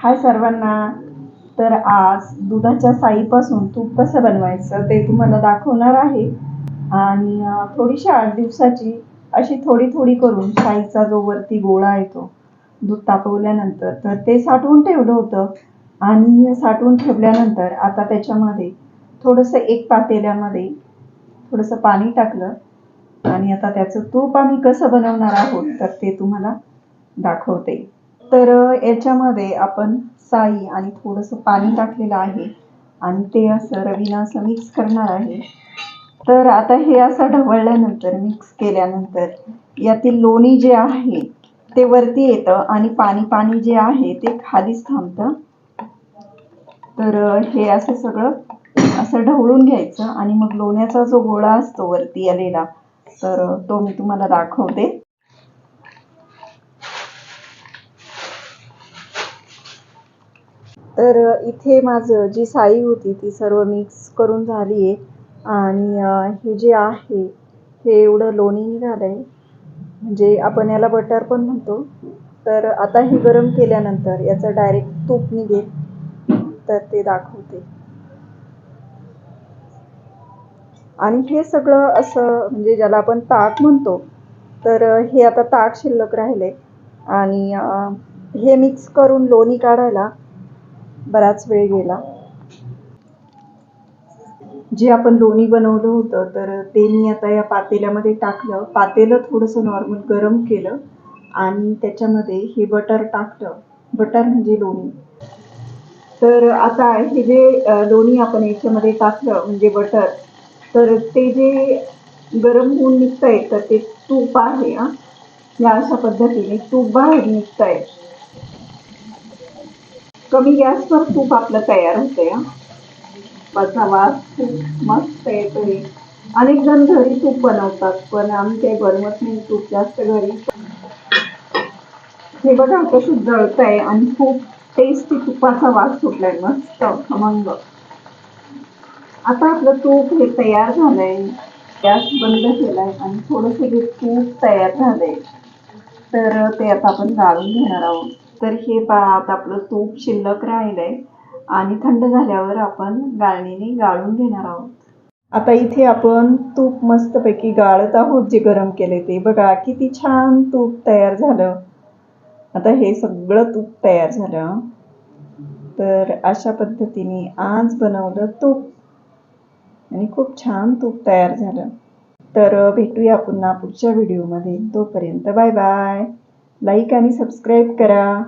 हाय सर्वांना. तर आज दुधाच्या साईपासून तूप कसं बनवायचं ते तुम्हाला दाखवणार आहे. आणि थोडीशी आठ दिवसाची अशी थोडी थोडी करून साईचा जो वरती गोळा येतो दूध तापवल्यानंतर तर ते साठवून ठेवलं होतं. आणि साठवून ठेवल्यानंतर आता त्याच्यामध्ये थोडंसं एक पातेल्यामध्ये थोडंसं पाणी टाकलं. आणि आता त्याचं तूप आम्ही कसं बनवणार आहोत तर ते तुम्हाला दाखवते. तर याच्यामध्ये आपण साई आणि थोडंसं पाणी टाकलेलं आहे आणि ते असं रवीनं असं मिक्स करणार आहे. तर आता हे असं ढवळल्यानंतर मिक्स केल्यानंतर यातील लोणी जे आहे ते वरती येतं आणि पाणी पाणी जे आहे ते खालीच थांबतं. तर हे असं सगळं असं ढवळून घ्यायचं आणि मग लोण्याचा जो गोळा असतो वरती आलेला तर तो मी तुम्हाला दाखवते. तर इथे माझं जी साई होती ती सर्व मिक्स करून झाली आहे आणि हे जे आहे हे एवढं लोणी निघालं आहे म्हणजे आपण याला बटर पण म्हणतो. तर आता हे गरम केल्यानंतर याचं डायरेक्ट तूप निघेल. तर ते दाखवते. आणि हे सगळं असं म्हणजे ज्याला आपण ताक म्हणतो तर हे आता ताक शिल्लक राहिले आणि हे मिक्स करून लोणी काढायला बराच वेळ गेला. जे आपण लोणी बनवलं होतं तर ते मी आता या पातेल्यामध्ये टाकलं. पातेलं थोडंसं नॉर्मल गरम केलं आणि त्याच्यामध्ये हे बटर टाकलं. बटर म्हणजे लोणी. तर आता हे जे लोणी आपण याच्यामध्ये टाकलं म्हणजे बटर तर ते जे गरम होऊन निघतंय तर ते तूप आहे हा. या अशा पद्धतीने तूप बाहेर निघतंय. कमी गॅसवर तूप आपलं तयार होतंय तुपाचा त्याचा वास खूप मस्त येतोय. अनेक जण घरी तूप बनवतात पण आम्ही काही बनवत नाही तूप जास्त घरी. हे बघा कसं जळतंय आणि खूप टेस्टी तुपाचा वास सुटलाय मस्त खमंग. आता आपलं तूप हे तयार झालंय गॅस बंद केलाय आणि थोडंसं हे तूप तयार झालंय. तर ते आता आपण गाळून घेणार आहोत. तर हे पहा आता आपलं तूप शिल्लक राहिलंय आणि थंड झाल्यावर आपण गाळणीने गाळून घेणार आहोत. आता इथे आपण तूप मस्तपैकी गाळत आहोत जे गरम केले ते. बघा किती छान तूप तयार झालं. आता हे सगळं तूप तयार झालं. तर अशा पद्धतीने आज बनवलं तूप. आणि खूप छान तूप तयार झालं. तर भेटूया पुन्हा पुढच्या व्हिडिओमध्ये. तोपर्यंत बाय बाय. लाईक आणि सबस्क्राईब करा.